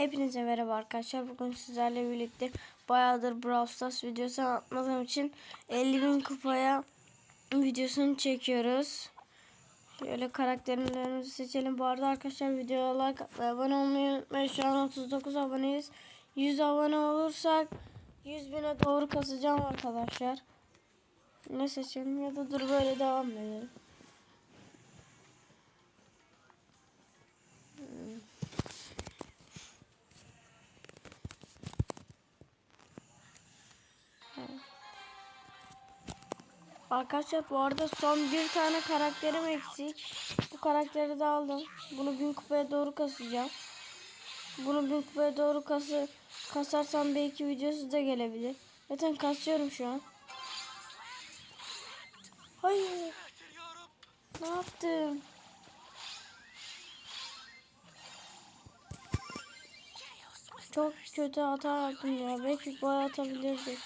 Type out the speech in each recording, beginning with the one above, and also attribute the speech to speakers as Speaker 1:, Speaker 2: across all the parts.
Speaker 1: Hepinize merhaba arkadaşlar. Bugün sizlerle birlikte bayağıdır Brawl Stars videosu atmadığım için 50.000 kupaya videosunu çekiyoruz. Şöyle karakterlerimizi seçelim. Bu arada arkadaşlar videoya like ve abone olmayı unutmayın. Şu an 39 aboneyiz. 100 abone olursak 100 bine doğru kasacağım arkadaşlar. Ne seçelim ya da dur böyle devam edelim. Arkadaşlar bu arada son bir tane karakterim eksik. Bu karakteri de aldım. Bunu bin kupaya doğru kasacağım. Bunu bin kupaya doğru kası, kasarsam belki videosu da gelebilir. Zaten kasıyorum şu an. Hayır. Ne yaptım? Çok kötü hata yaptım ya. Belki gol atabilirdik.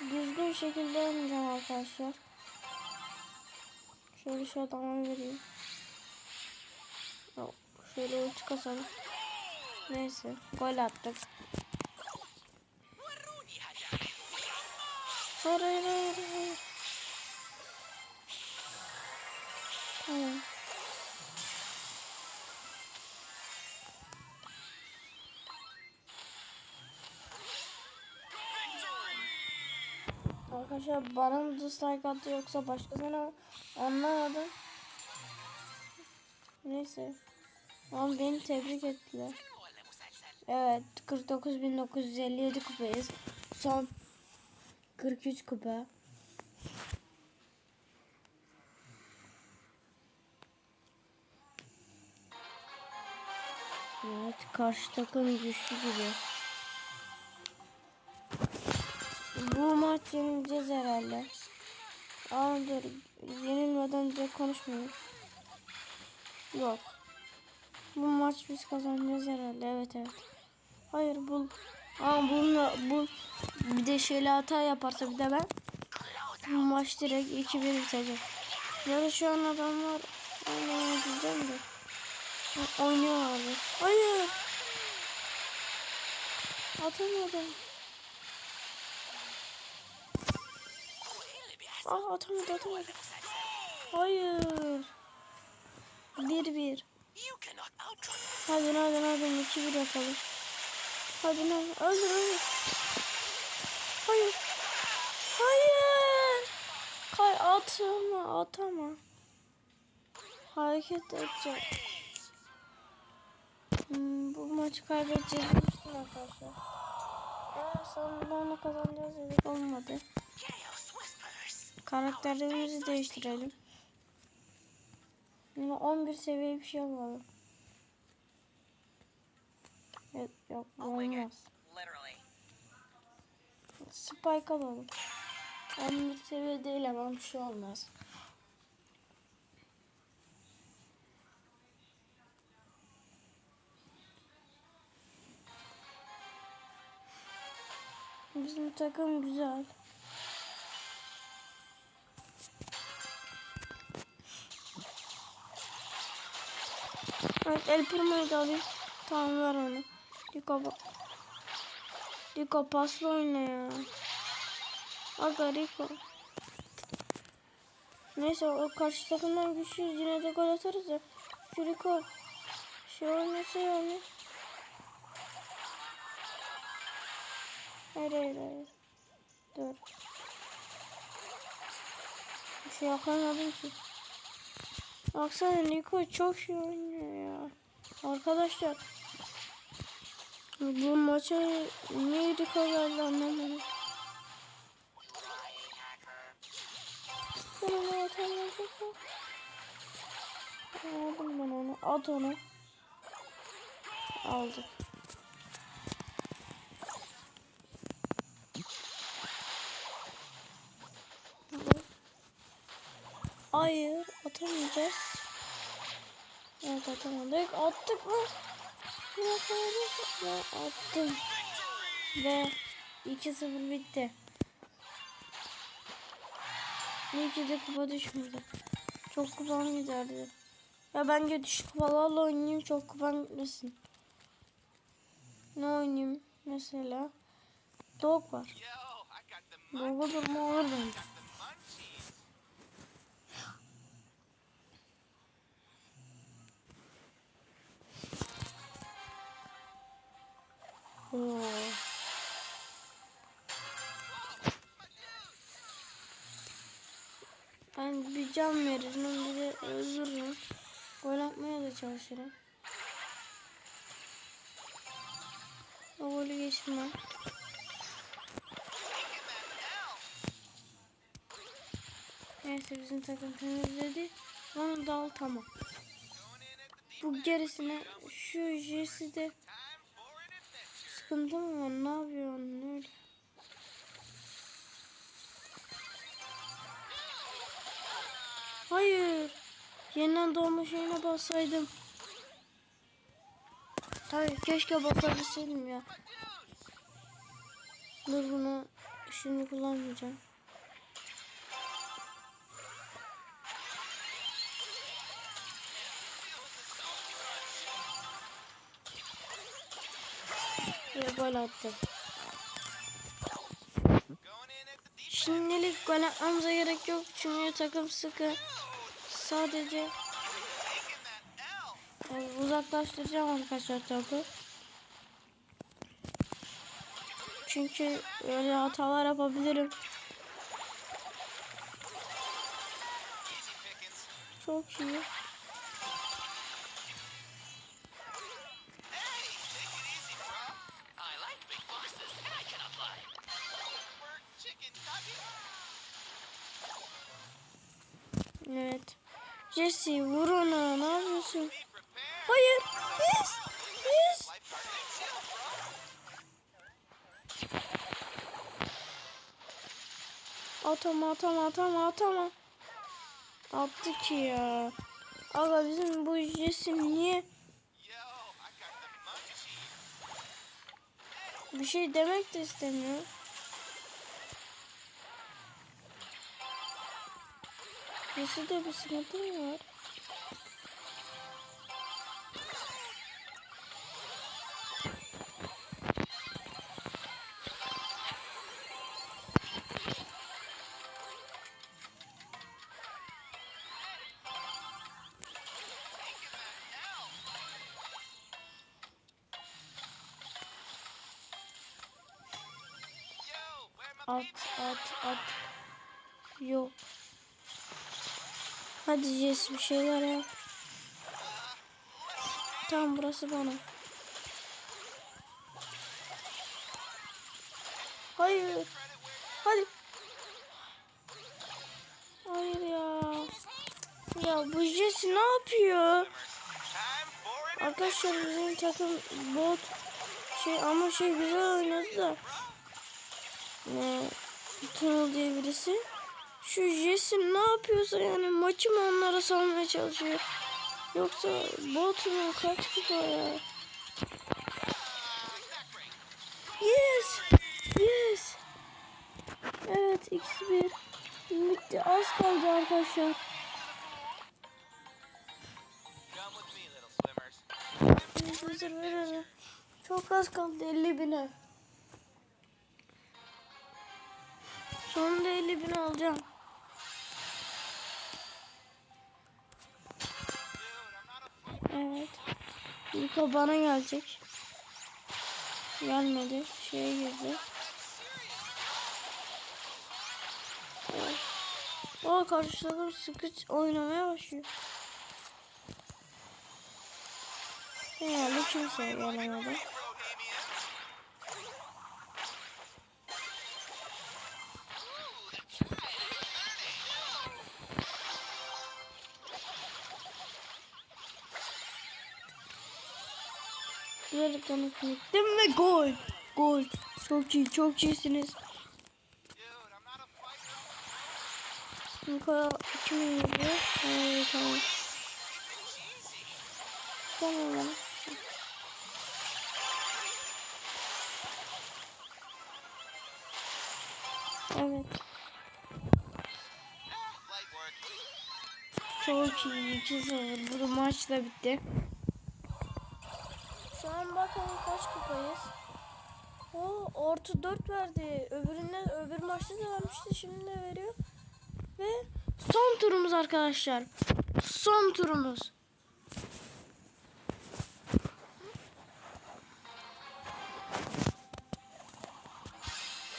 Speaker 1: Düzgün şekilde oynayacağım arkadaşlar. Şöyle şu adama vereyim. Yok, Şöyle ulti kasalım. Neyse gol attık. Hayır hayır hayır. hayır. Tamam. Arkadaşlar bana mı dislike attı yoksa başkasına anlamadım. Neyse. Ama beni tebrik ettiler. Evet 49.957 kupayız. Son 43 kupa. Evet karşı takım güçlü gibi. Bu maç yenileceğiz herhalde. Aa. Yenilmeden de konuşmuyoruz. Yok. Bu maç biz kazanacağız herhalde. Evet evet. Hayır bul. Aa bununla bu bir de şöyle hata yaparsa bir de ben bu maç direkt 2-1 bitecek. Yani şu an adamlar de. Ha, Oynuyorlardı. Hayır. Atamadım. Aa atamadı atamadı. Hayır. Bir bir. Hadi hadi hadi iki bir yapalım. Hadi hadi öldür öldür. Hayır. Hayır. Kay atama atama. Hareket edecek. Hmm, bu maçı kaybedeceğiz arkadaşlar. Aa, sonunda onu kazanacağız dedik olmadı. Karakterlerimizi değiştirelim. Yine 11 seviye bir şey alalım. Yok, yok bu olmaz. Spike alalım. 11 seviye değil ama bir şey olmaz. Bizim takım güzel. Evet El Primo'yu da alayım. Tamam ver onu. Ba- Diko pasla oyna ya. Aga Rico. Neyse o karşı takımdan güçlüyüz yine de gol atarız ya. Şu Rico şey oynasa yani. Hayır hayır hayır. Dur. Bir şey yapamadım ki. Baksana Rico çok iyi oynuyor ya. Arkadaşlar. Bu niye Rico geldi anlamadım. Ben onu atamayacak mı? Aldım ben onu. At onu. Aldım. Hayır atamayacağız. Evet atamadık. Attık mı? Ya attım. Ve 2-0 bitti. İyi ki de kupa düşmedi. Çok kupam giderdi. Ya bence düşük kupalarla oynayayım çok kupam gitmesin. Ne oynayayım mesela? Dog var. Dog'u durma olur bence. Ben bir can veririm, bir de öldürürüm. Gol atmaya da çalışırım. O golü geçirmem. Neyse bizim takım temizledi. Onu dal tamam. Bu gerisine şu Jesse de sıkıntı mı var? Ne yapıyor onun öyle? Hayır. Yeniden doğma şeyine bassaydım. Tabii keşke basabilseydim ya. Dur bunu şimdi kullanmayacağım. Ve gol attı. Şimdilik gol atmamıza gerek yok çünkü takım sıkı. Sadece yani uzaklaştıracağım arkadaşlar topu. Çünkü öyle hatalar yapabilirim. Çok iyi. Evet. Jesse vur ona. Ne yapıyorsun? Hayır. Yes. Yes. Atama atama atama atama. Attı ki ya. Aga bizim bu Jesse niye bir şey demek de istemiyor. Jesse'de bir sıkıntı var? At at at. Yok. Hadi Jess bir şeyler yap. Tamam burası bana. Hayır. Hadi. Hayır ya. Ya bu Jess ne yapıyor? Arkadaşlar bizim takım bot şey ama şey güzel oynadı da. Ne? Tunnel diye birisi. Şu Jesse ne yapıyorsa yani maçı mı onlara salmaya çalışıyor. Yoksa bot mu kaç kupa ya? Yes! Yes! Evet x1 bitti az kaldı arkadaşlar. Çok az kaldı 50 bine. Sonunda 50 bin alacağım. Evet. Niko bana gelecek. Gelmedi. Şeye girdi. Evet. O karşı takım sıkı oynamaya başlıyor. Herhalde kimse gelemedi. Gittim ve gol. Gol. Çok iyi, çok iyisiniz. Niko kim yedi? Evet, tamam. Tamam. lan. Evet. Çok iyi. 2-0. Bu maç da bitti. Bakalım kaç kupayız. O orta 4 verdi. Öbürüne öbür maçta da vermişti. Şimdi de veriyor. Ve son turumuz arkadaşlar. Son turumuz.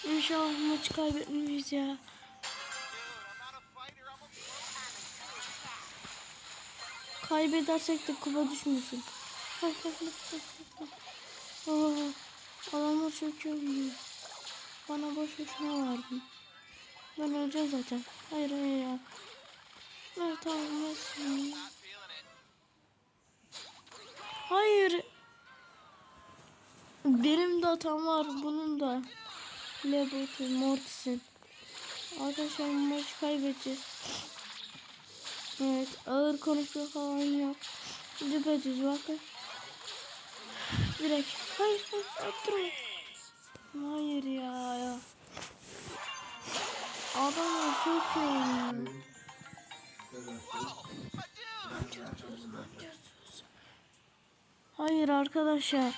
Speaker 1: İnşallah maçı kaybetmeyiz ya. Kaybedersek de kupa düşmesin. Aa, adamlar çok iyi. Bana boş boşuna verdin. Ben öleceğim zaten. Hayır hayır ya.
Speaker 2: Feeling it.
Speaker 1: Hayır. Benim de hatam var. Bunun da. Lebot'u, Mortis'in. Arkadaşlar maçı kaybedeceğiz. Evet ağır konuşma falan yok. Düpedüz bakın. Direkt. Hayır hayır attırma. Hayır ya. Adamlar çok iyi. Hayır arkadaşlar.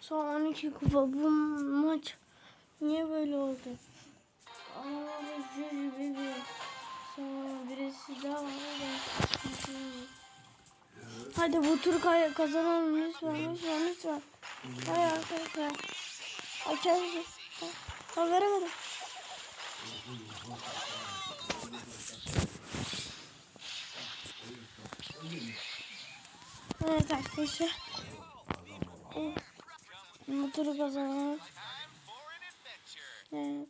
Speaker 1: Son 12 kupa bu maç niye böyle oldu? Ama. Sonra birisi daha var. Hadi bu kay- kazanalım lütfen lütfen lütfen. Hayır arkadaşlar. Mısın? Ha, veremedim. Evet arkadaşlar. Bu turu kazanalım. Evet.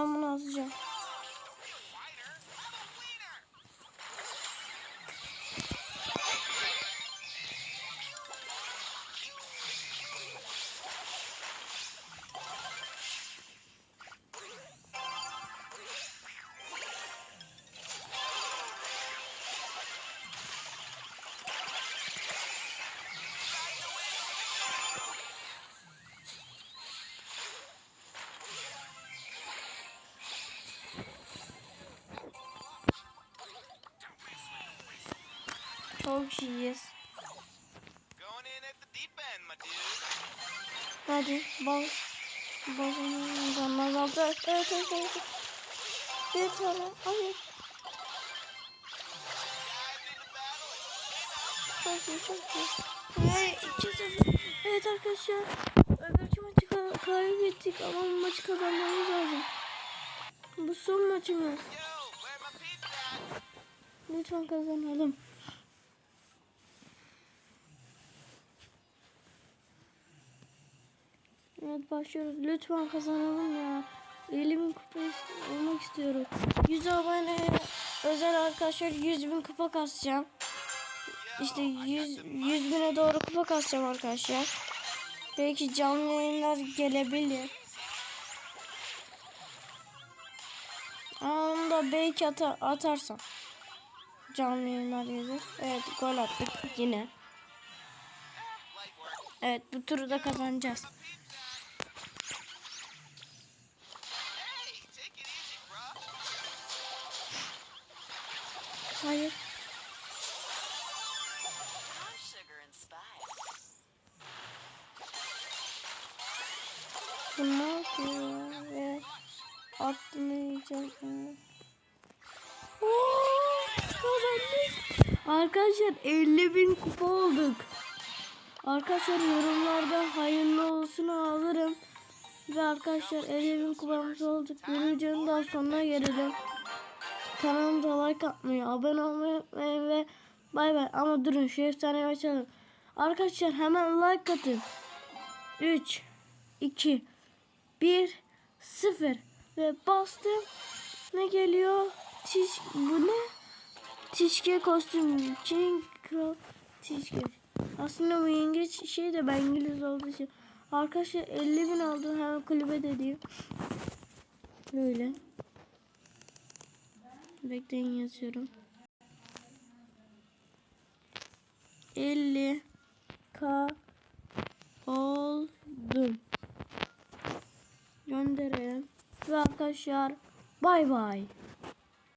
Speaker 1: Ben bunu atacağım.
Speaker 2: End, my dude.
Speaker 1: Hadi bas. Basın canını azaltı. Evet evet evet. Bir tane. Hayır. Çok iyi çok iyi. Ve 2-0. Evet arkadaşlar. Öbürkü maçı ka- kaybettik ama bu maçı kazanmamız lazım. Bu son maçımız. Lütfen kazanalım. Evet başlıyoruz. Lütfen kazanalım ya. 50 bin kupa olmak istiyorum. 100 abone özel arkadaşlar 100 bin kupa kasacağım. İşte 100, 100 bine doğru kupa kasacağım arkadaşlar. Belki canlı yayınlar gelebilir. Onu da belki ata- atarsam. Canlı yayınlar gelir. Evet gol attık yine. Evet bu turu da kazanacağız. Hayır. Bu ne yapıyor? Oo, kazandık. Arkadaşlar 50 bin kupa olduk. Arkadaşlar yorumlarda hayırlı olsun alırım. Ve arkadaşlar 50 bin kupamız olduk. Bir videonun daha sonuna gelelim. Kanalımıza like atmayı, abone olmayı unutmayın ve bay bay. Ama durun şu efsaneyi açalım. Arkadaşlar hemen like atın. 3, 2, 1, 0 ve bastım. Ne geliyor? Tiş, bu ne? Tişke kostüm. King Kral Tişke. Aslında bu İngiliz şey de ben İngiliz olduğu için. Arkadaşlar 50 bin aldım hemen kulübe de diyeyim. Böyle. Bekleyin yazıyorum. 50 k oldum. Gönder arkadaşlar. Bay bay.